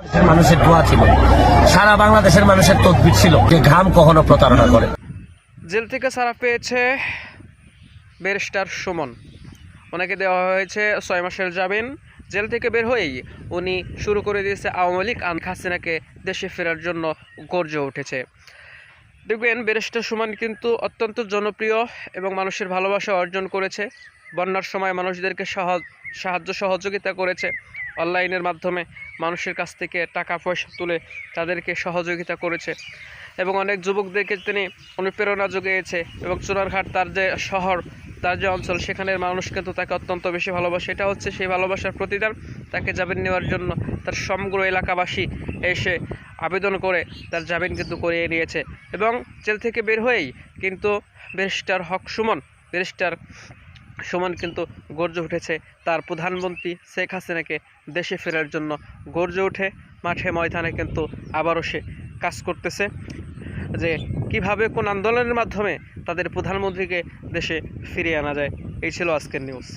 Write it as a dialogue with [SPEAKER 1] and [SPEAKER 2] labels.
[SPEAKER 1] মানুষের দোয়া ছিল। সারা বাংলাদেশের মানুষের তদবির ছিল যে ঘাম কখনো প্রতারণা করে।
[SPEAKER 2] জেল থেকে ছাড়া পেয়েছে ব্যারিস্টার সুমন। ওনাকে দেওয়া হয়েছে ছয় মাসের জামিন। জেল থেকে বের হয়েই উনি শুরু করে দিয়েছে আওয়ামী লীগ আন হাসিনাকে দেশে ফেরার জন্য গর্জে উঠেছে। দেখবেন ব্যারিস্টার সুমন কিন্তু অত্যন্ত জনপ্রিয় এবং মানুষের ভালোবাসা অর্জন করেছে। বন্যার সময় মানুষদেরকে সহজ সাহায্য সহযোগিতা করেছে অনলাইনের মাধ্যমে মানুষের কাছ থেকে টাকা পয়সা তুলে তাদেরকে সহযোগিতা করেছে এবং অনেক যুবকদেরকে তিনি অনুপ্রেরণা জুগিয়েছে এবং চুনারঘাট তার যে শহর, তার যে অঞ্চল, সেখানের মানুষ কিন্তু তাকে অত্যন্ত বেশি ভালোবাসে। এটা হচ্ছে সেই ভালোবাসার প্রতিদান। তাকে জামিন নেওয়ার জন্য তার সমগ্র এলাকাবাসী এসে আবেদন করে তার জামিন কিন্তু করিয়ে নিয়েছে। এবং জেল থেকে বের হয়েই কিন্তু ব্যারিস্টার হক সুমন, ব্যারিস্টার সুমন কিন্তু গর্জে উঠেছে। তার প্রধানমন্ত্রী শেখ হাসিনাকে দেশে ফেরার জন্য গর্জে উঠে মাঠে ময়দানে কিন্তু আবারও সে কাজ করতেছে। যে কীভাবে কোন আন্দোলনের মাধ্যমে তাদের প্রধানমন্ত্রীকে দেশে ফিরিয়ে আনা যায়, এই ছিল আজকের নিউজ